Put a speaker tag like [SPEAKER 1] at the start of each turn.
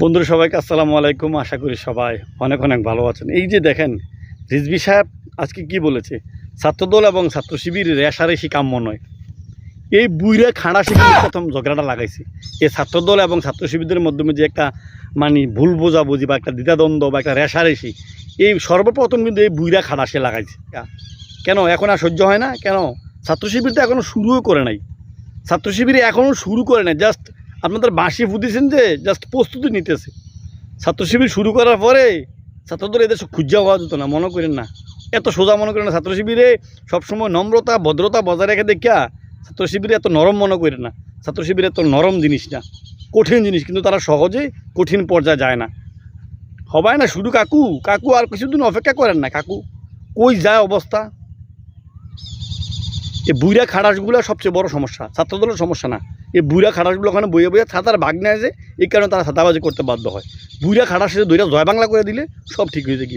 [SPEAKER 1] বন্ধুরা সবাইকে আসসালামু আলাইকুম। আশা করি সবাই অনেক অনেক ভালো আছেন। এই যে দেখেন রিজবি সাহেব আজকে কি বলেছে? ছাত্রদল এবং ছাত্র শিবির রেশারেশি কাম্য নয়। এই বুইরে খাঁড়া শিবির প্রথম ঝগড়াটা লাগাইছে। এই ছাত্রদল এবং ছাত্র শিবিরদের মাধ্যমে যে একটা মানে ভুল বোঝাবুঝি বা একটা দ্বিধাদ্বন্দ্ব বা একটা রেশারেশি এই সর্বপ্রথম কিন্তু এই বুইরা খাড়া সে লাগাইছে। কেন? এখন আর সহ্য হয় না? কেন? ছাত্র শিবির তো এখনও শুরুও করে নাই। ছাত্র শিবির এখনও শুরু করে নাই। জাস্ট আপনাদের বাঁশি ফুটিয়েছেন যে জাস্ট প্রস্তুতি নিতেছে। ছাত্র শিবির শুরু করার পরে ছাত্রদের এদেশে খুঁজা হওয়া যেত না, মনে করেন না। এত সোজা মনে করেন না ছাত্র শিবিরে সবসময় নম্রতা, ভদ্রতা বজায় রেখে দেখিয়া ছাত্র শিবিরে এত নরম মনে করেন না। ছাত্র শিবিরে এত নরম জিনিস না, কঠিন জিনিস, কিন্তু তারা সহজে কঠিন পর্যায়ে যায় না। হবায় না শুধু কাকু কাকু আর কিছুদিন অপেক্ষা করেন না, কাকু। কই যায় অবস্থা? এই বুইরা খাড়াসগুলো সবচেয়ে বড় সমস্যা, ছাত্রদলের সমস্যা না। এই বুড়া খাটাসগুলো ওখানে বইয়ে বইয়ে ছাতার ভাগ আছে, এই কারণে তারা ছাতাবাজি করতে বাধ্য হয়। বুড়া খাড়াস দুইটা জয় বাংলা করে দিলে সব ঠিক হয়ে যায়